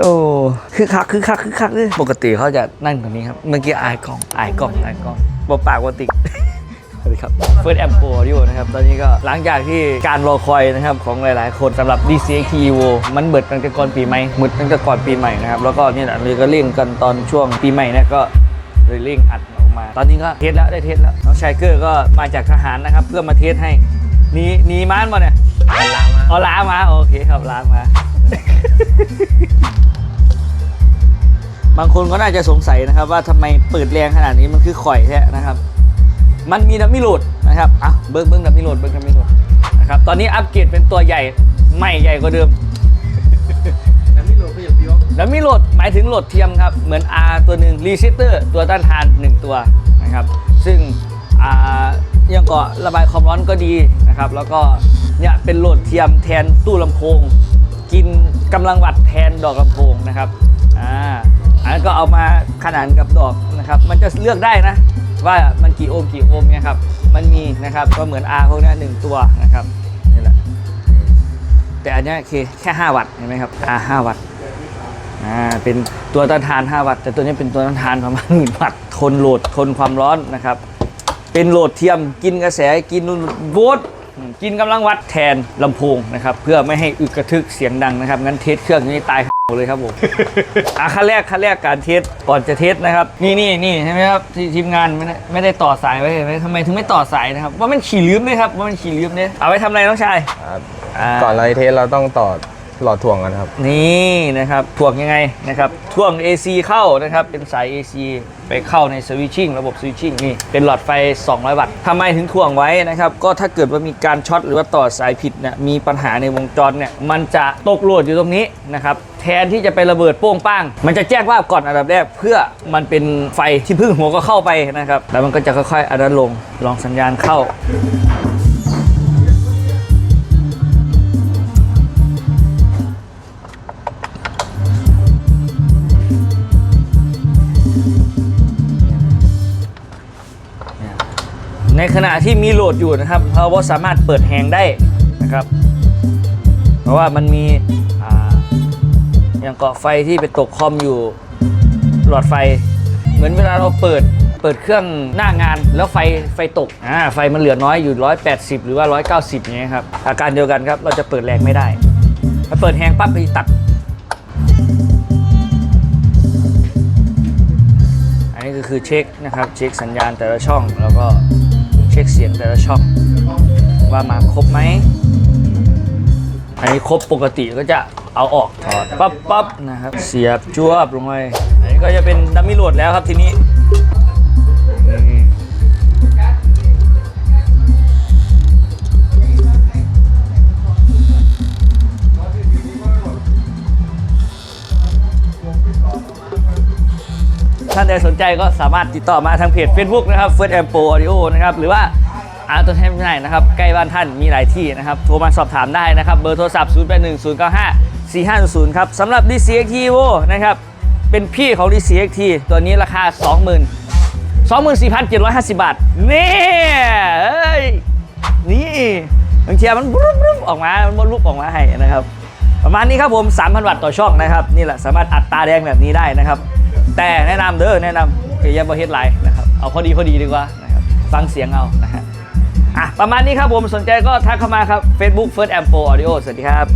โอ้คือคักคือคักคือคักเลยปกติเขาจะนั่งตรงนี้ครับ เมื่อกี้อายกล้องอายกล้องอายกล้องบอกปากว่าติกสวัสดีครับเฟิร์สแอมโปรอยู่นะครับ ตอนนี้ก็หลังจากที่การรอคอยนะครับของหลายๆ คนสำหรับ DCX Evo มันเบิดตั้งแต่ก่อนปีใหม่หมดตั้งแต่ก่อนปีใหม่นะครับ แล้วก็เนี่ยแหละเลยก็เร่งกันตอนช่วงปีใหม่เนี่ยก็เลยเร่งอัดออกมา ตอนนี้ก็เทสแล้วได้เทสแล้วน้องชายเกอร์ก็มาจากทหารนะครับ เพื่อมาเทสให้ นีหนีม้านมาเนี่ยล้างมาเอาล้างมาโอเคครับล้างมา บางคนก็น่าจะสงสัยนะครับ ว่าทำไมเปิดแรงขนาดนี้มันคือข่อยแท้นะครับ มันมีดับมิโหลดนะครับอะเบิ้งเบิ้งดับมิโหลดเบิ้งดับมิโหลดนะครับตอนนี้อัปเกรดเป็นตัวใหญ่ใหม่ใหญ่กว่าเดิมน้ำมิโลก็อย่าพิวดับมิโหลดหมายถึงโหลดเทียมครับเหมือน R ตัวหนึ่งรีเซตเตอร์ตัวต้านทาน 1 ตัวนะครับ ซึ่ง อ่ายังก็ระบายความร้อนก็ดีนะครับ แล้วก็เนี่ยเป็นโหลดเทียมแทนตู้ลำโพง กินกำลังวัตต์แทนดอกลำโพงนะครับอ่าอันนั้นก็เอามาขนานกับดอกนะครับ มันจะเลือกได้นะ ว่ามันกี่โอห์มกี่โอห์มเนี่ยครับ มันมีนะครับก็เหมือน R พวกนี้หนึ่งตัวนะครับนี่แหละแต่อันนี้คือแค่ 5 วัตต์เห็นไหมครับ R 5วัตต์อ่าเป็นตัวต้านทาน 5 วัตต์แต่ตัวนี้เป็นตัวต้านทานประมาณหมื่นวัตต์ทนโหลดทนความร้อนนะครับ เป็นโหลดเทียมกินกระแสกินโวลต์อืมกินกำลังวัดแทนลำโพงนะครับเพื่อไม่ให้อึกกระทึกเสียงดังนะครับงั้นเทสเครื่องนี้ตายเลยครับผมอะขั้นแรกขั้นแรกการเทสก่อนจะเทสนะครับ นี่นี่นี่ใช่ไหมครับที่ทีมงานไม่ได้ไม่ได้ต่อสายไว้เห็นไหมทำไมถึงไม่ต่อสายนะครับว่ามันขี่ลืมเลยครับว่ามันขี่ลืมเนี่ยเอาไว้ทำอะไรน้องชายครับาก่อนเราจะเทสเราต้องต่อ หลอดถ่วงกันครับ นี่นะครับถ่วงยังไงนะครับถ่วง AC เข้านะครับเป็นสาย AC ไปเข้าในสวิตชิ่งระบบสวิตชิ่งนี่เป็นหลอดไฟ 200 วัตต์ทำไมถึงถ่วงไว้นะครับก็ถ้าเกิดว่ามีการช็อตหรือว่าต่อสายผิดเนี่ยมีปัญหาในวงจรเนี่ยมันจะตกหลดอยู่ตรงนี้นะครับแทนที่จะไประเบิดโป้งป้าง มันจะแจ้งว่าก่อนอันดับแรกเพื่อมันเป็นไฟที่พึ่งหัวก็เข้าไปนะครับแล้วมันก็จะค่อยๆอันนั้นลงลองสัญญาณเข้า ขณะที่มีโหลดอยู่นะครับเราก็สามารถเปิดแฮงได้นะครับ เพราะว่ามันมีอ่าอย่างเกาะไฟที่ไปตกคอมอยู่หลอดไฟ เหมือนเวลาเราเปิดเปิดเครื่องหน้างานแล้วไฟไฟตกอ่าไฟมันเหลือน้อยอยู่ 180 หรือว่า 190อย่างเงี้ยครับอาการเดียวกันครับเราจะเปิดแรงไม่ได้ถ้าเปิดแฮงปั๊บไปตัด อันนี้ก็คือเช็คนะครับเช็คสัญญาณแต่ละช่องแล้วก็ เช็คเสียงแต่ละช่องว่ามาครบไหมอันนี้ครบปกติก็จะเอาออกถอดปั๊บปั๊บนะครับ เสียบจ้วบลงไปอันนี้ก็จะเป็นดัมมี่โหลดแล้วครับทีนี้ ท่านใดสนใจก็สามารถติดต่อมาทางเพจ Facebook นะครับ First a m p o Audio นะครับหรือว่าอาตัวแทนจำหน่ายนะครับใกล้บ้านท่านมีหลายที่นะครับโทรมาสอบถามได้นะครับเบอร์โทรศัพท์ 0 8 1 0 9 5 4 5 0 0ครับสำหรับ DCXT v o นะครับเป็นพี่ของ DCXT ตัวนี้ราคา 20,000 24,750 บาท นี่เอ้ยนี่บางทีมันบรุบรุบออกมา มันบรุบออกมาให้นะครับ ประมาณนี้ครับผม 3,000 วัตต์ต่อช่องนะครับ นี่แหละสามารถอัดตาแดงแบบนี้ได้นะครับ แต่แนะนำเด้อแนะนำเกียร์บอเฮ็ดไลน์นะครับเอาพอดีพอดีดีกว่านะครับฟังเสียงเอานะฮะอะประมาณนี้ครับผมสนใจก็ทักเข้ามาครับ Facebook First Ampo Audio สวัสดีครับ